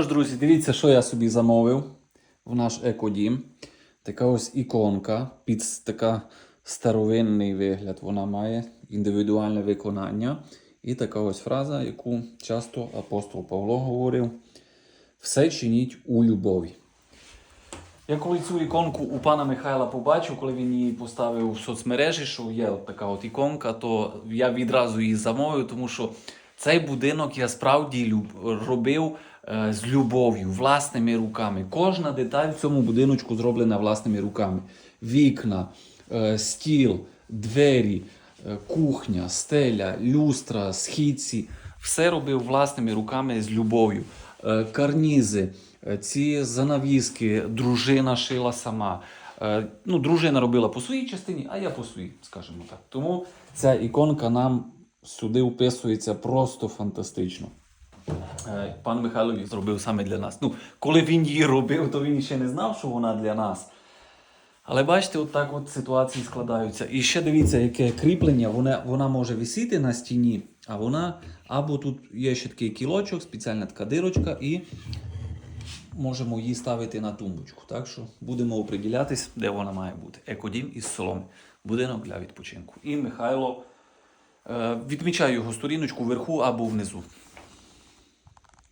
Тож, друзі, дивіться, що я собі замовив в наш екодім. Така ось іконка, під така старовинний вигляд вона має, індивідуальне виконання. І така ось фраза, яку часто апостол Павло говорив: все чиніть у любові. Я коли цю іконку у пана Михайла побачив, коли він її поставив в соцмережі, що є така от іконка, то я відразу її замовив, тому що цей будинок я справді люб... робив е, з любов'ю, власними руками. Кожна деталь в цьому будиночку зроблена власними руками. Вікна, е, стіл, двері, е, кухня, стеля, люстра, східці. Все робив власними руками з любов'ю. Е, Карнізи, е, ці занавіски, дружина шила сама. Е, Ну, дружина робила по своїй частині, а я по своїй, скажімо так. Тому ця іконка нам сюди вписується просто фантастично. Е, Пан Михайло її зробив саме для нас. Ну, коли він її робив, то він ще не знав, що вона для нас. Але бачите, от так от ситуації складаються. І ще дивіться, яке кріплення, вона, вона може висіти на стіні, а вона або тут є ще такий кілочок, спеціальна така дирочка, і можемо її ставити на тумбочку. Так що будемо оприділятись, де вона має бути. Екодім із соломи. Будинок для відпочинку. І Михайло е, відмічає його сторіночку вверху або внизу.